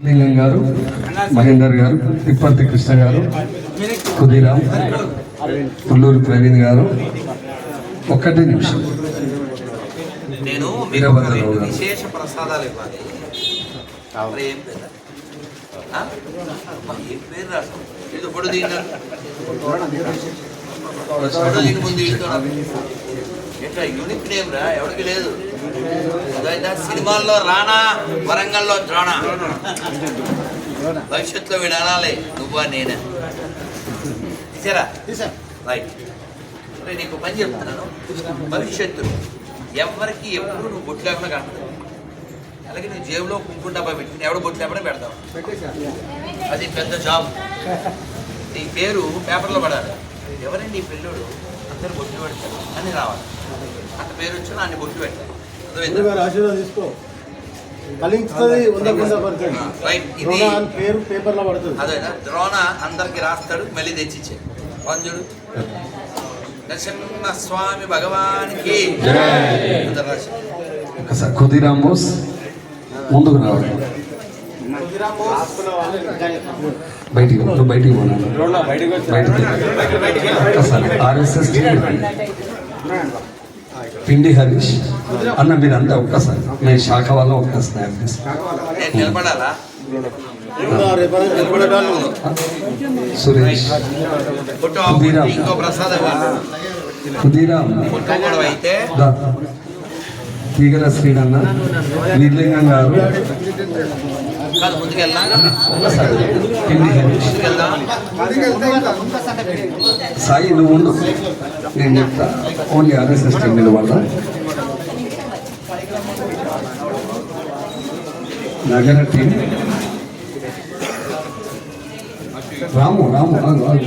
లింగం గారు మహేందర్ గారు తిప్పర్తి కృష్ణ గారు కుదిరామ్ పుల్లూరు ప్రవీణ్ గారు. ఒక్కటే నిమిషం. నేను. విశేష ప్రసాదాలు ఇవ్వాలి. ఏం పేరు? ఆ? అమ్మా, ఏం పేరు రాసు? ఇది ఫోటో దిగినారు ఫోటో దిగి ముందు ఎట్లా యూనిక్ నేమ్ రా ఎవరికి లేదు. సినిమాల్లో రానా వరంగల్లో ద్రోణ. భవిష్యత్తులో వీడు అనాలి నువ్వా నేనే. తీసారా? రైట్ నీకు పని చెప్తున్నాను. భవిష్యత్తులో ఎవరికి ఎప్పుడు నువ్వు బొట్టు లేకుండా కనపడదు అలాగే నీ జేబులో కుంకుమ డబ్బా పెట్టుకుని ఎవడో బొట్టు లేకుండా పెడతావు. అది పెద్ద జాబ్. నీ పేరు పేపర్లో పడాలి. ఎవరైనా నీ పిల్లోడు అందరు బొట్టు పెడతారు. అని రావాలి. అంత పేరు వచ్చినా అన్ని బొట్టు తీసుకో. ఫలించుతుంది వంద వంద పర్సెంట్. రైట్ ఇది ద్రోణ అని పేరు పేపర్లో పడుతుంది. అదేనా? ద్రోణ అందరికి రాస్తాడు మళ్ళీ తెచ్చిచ్చే. వంజుడు నరసింహ స్వామి భగవానికి. బోస్ ముందుకు రావాలి. బయటికి నువ్వు బయటికి పోనా బయటికి ఒక్కసారి ఆర్ఎస్ఎస్ పిండి హరీష్. అన్న మీరంతా ఒక్కసారి. నేను శాఖ వల్ల ఒక్కసారి సురేష్. కుదిరామ్ దా. తీగల శ్రీడన్న నిర్లింగం గారు. సాయి నువ్వు ఉండు. నేను చెప్తా. ఓన్లీ ఆర్ఎస్ఎస్ టీం వల్ల నగర టీం. రాము రాము రాము ఆగు వరంగల్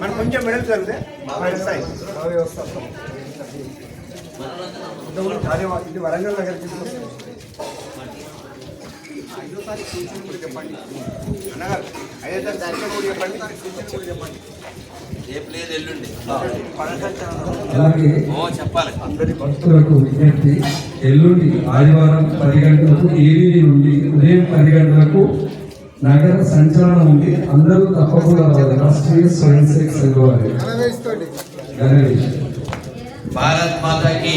మనం కొంచెం మెడల్ జరిగితే ఇది వరంగల్ నగర్ అన్నగారు ఐదో తారీఖు చెప్పండి సూచన చెప్పండి రేపు లేదు ఎల్లుండి. ఓ చెప్పాలి. భక్తులకు విజ్ఞప్తి ఎల్లుండి ఆదివారం పది గంటలకు ఏవీ నుండి ఉదయం పది గంటలకు నగర సంచలనం ఉంది అందరూ తప్పకుండా రాష్ట్రీయ స్వయం సేవక్ సంఘ భారత్ మాతకి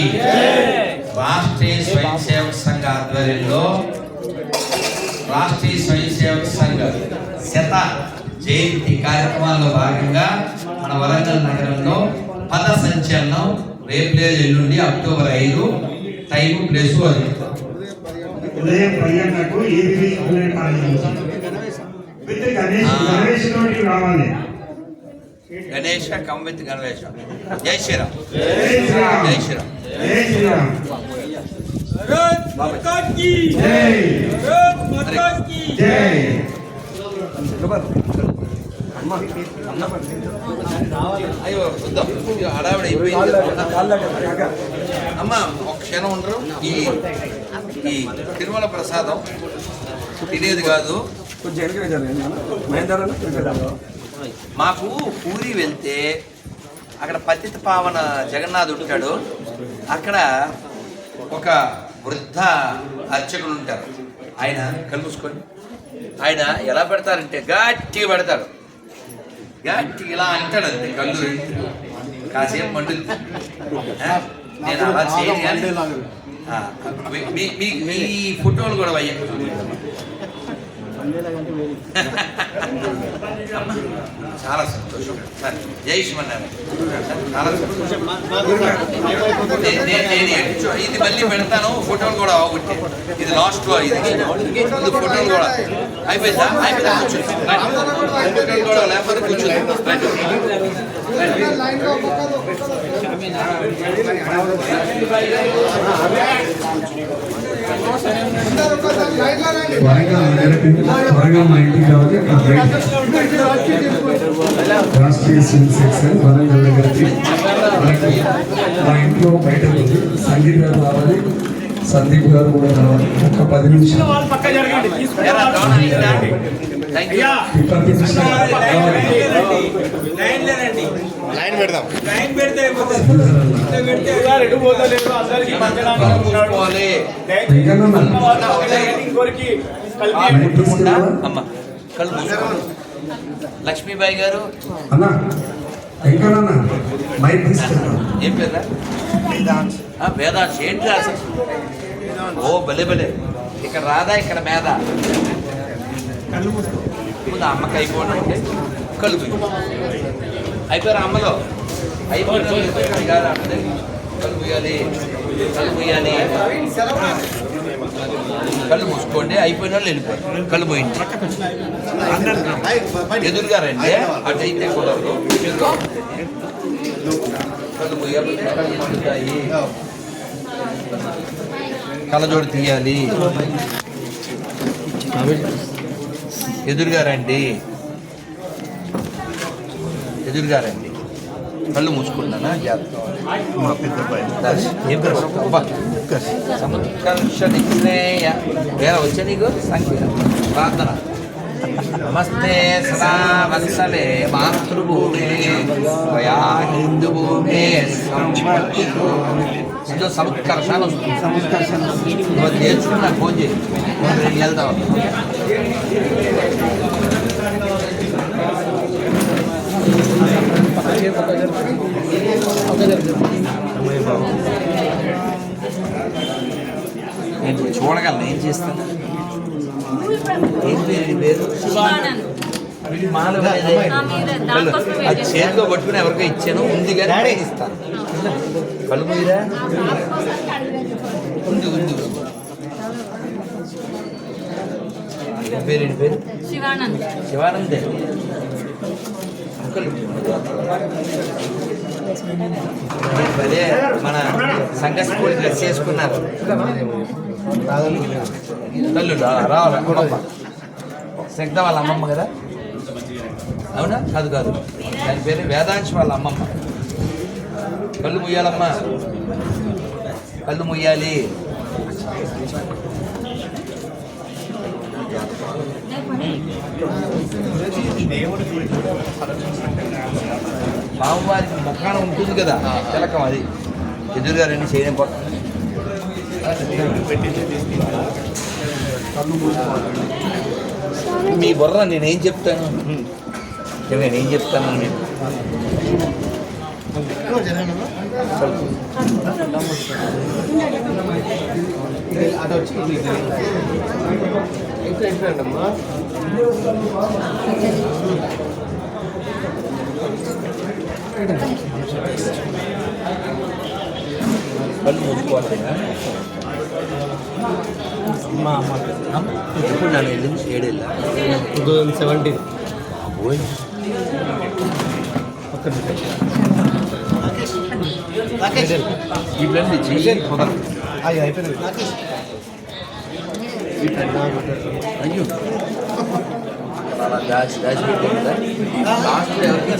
రాష్ట్రీయ స్వయం సేవక సంఘ ఆధ్వర్యంలో రాష్ట్రీయ స్వయం సేవక సంఘ శత జయంతి కార్యక్రమాల్లో భాగంగా మన వరంగల్ నగరంలో పద సంచలనం రేపు లేదు ఎల్లుండి అక్టోబర్ ఐదు టైం ప్లేస్ అది. ఉదయం పది గంటలకు ABV online college. With Ganesh Ganesh నోటికి రావాలి. గణేష కమ్మిత్ గణేష జై శ్రీరామ్. జై శ్రీరామ్. జై శ్రీరామ్. జై శ్రీరామ్. జై. జై. అయ్యో చూద్దాం ఇక హడావిడి అయిపోయింది. అమ్మ ఒక క్షణం ఉండరు. ఈ ఈ తిరుమల ప్రసాదం తినేది కాదు. మాకు పూరి వెళ్తే అక్కడ పతిత పావన జగన్నాథ్ ఉంటాడు. అక్కడ ఒక వృద్ధ అర్చకులు ఉంటారు. ఆయన కలుసుకొని ఆయన ఎలా పెడతారంటే గట్టిగా పెడతారు గట్టి ఇలా అంటాడు అంతే కళ్ళు రెండు. కాసేపు మండులు నేను అలా చేయను కానీ ఆ, మీ- మీ- మీ మీ ఫోటోలు కూడా అయ్యా చాలా సంతోషం. సార్ జై శ్రీమన్నారాయణ. చాలా సంతోషం. ఇది మళ్ళీ పెడతాను ఫోటోలు కూడా ఒకటి ఇది లాస్ట్లో ఇది. ముందు ఫోటోలు కూడా. అయిపోయిందా? అయిపోయిందా? కూడా లేకపోతే కూర్చోండి వరంగల్ త్వరగా నగరకి త్వరగా మా ఇంటికి రావాలి. రాష్ట్రీయ స్విమ్ సెక్షన్ వరంగల్ దగ్గరికి మా ఇంట్లో బయట ఉంది. సంగీత గారు రావాలి. సందీప్ గారు కూడా రావాలి. ఒక పది నిమిషాలు. తిప్పతి కృష్ణ రావాలి. లైన్ పెడదాం. మైక్ తీసుకురా. అమ్మ కళ్ళు లక్ష్మీబాయి గారు. ఏం పేరు వేదాంశ్. ఏంటి అసలు? ఓ భలే భలే. ఇక్కడ రాదా ఇక్కడ మేధ ముందు అమ్మకి కళ్ళు మూయి. అయిపోయారు అమ్మలో. అయిపోయిన కళ్ళు మూసుకోండి. అయిపోయిన వాళ్ళు వెళ్ళిపోయారు కళ్ళు పోయింది ఎదురుగా రండి అటు అయితే కుదరదు కళ్ళు పోయాలి కళ్ళు మూస్తాయి. కళ్ళజోడు తీయాలి. ఎదురుగా రండి ఎదురుగా రండి కళ్ళు మూసుకున్నానా జాగ్రత్త. ఏం ప్రశ్న? అబ్బా. సముత్కర్ష నిగ్నేయ. వేరే వచ్చా నీకు? సంఖ్య. ప్రార్థన. నమస్తే సదా వత్సలే మాతృభూమే త్వయా హిందూ భూమే సంవర్ధితో ఇందులో సముత్కర్ష అని వస్తుంది నువ్వు అది నేర్చుకుని నాకు ఫోన్ చేయి. రెండు చూడగలను ఏం చేస్తాను ఏం పేరు నీ పేరు శివానంద్ వీడి మాల ఉండేదే. ఆ, మీరే దానికోసం అది చేతిలో పట్టుకుని ఎవరికో ఇచ్చాను ఉంది కానీ ఇస్తాను. కళ్ళు మీరా ఉంది ఉంది పేరు ఏంటి పేరు? శివానంద్. శివానందే. మన సంఘ స్కూల్ డ్రెస్ చేసుకున్నారు తల్లు రావాలి శక్త వాళ్ళ అమ్మమ్మ కదా? అవునా? కాదు కాదు. దాని పేరు వేదాంశ్ వాళ్ళ అమ్మమ్మ. కళ్ళు ముయ్యాలమ్మా కళ్ళు ముయ్యాలి స్వామివారికి ముఖాన ఉంటుంది కదా? తిలకం అది. ఎదురుగా రెండు చేయడం పడుతుంది మీ బుర్ర నేనేం చెప్తాను? నేనేం చెప్తాను నేను కళ్ళు మూసుకోవాలి ఎప్పుడు నన్ను వెళ్ళింది ఏడేళ్ళ? Two thousand seventeen. పోయి ఈ బ్లడ్ చెయ్యి కుదరదు అయ్యో. అలా దాచి దాచి ఎవరికి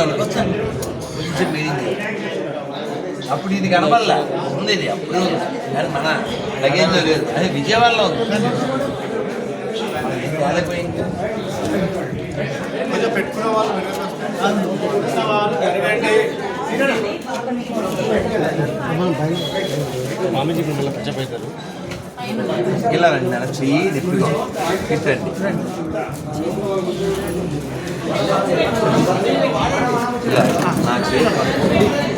వాళ్ళకి ఇచ్చాను కొంచెం పెరిగింది. అప్పుడు ఇది కనబడలా ఉంది ఇది అప్పుడు కానీ మన లగేజ్లో లేదు. అది విజయవాడలో ఉంది. తేలిపోయింది వాళ్ళు మామీజీ మిమ్మల్ని ఇలా రండి చెయ్యి ఇట్టండి ఇలా నా చెయ్యి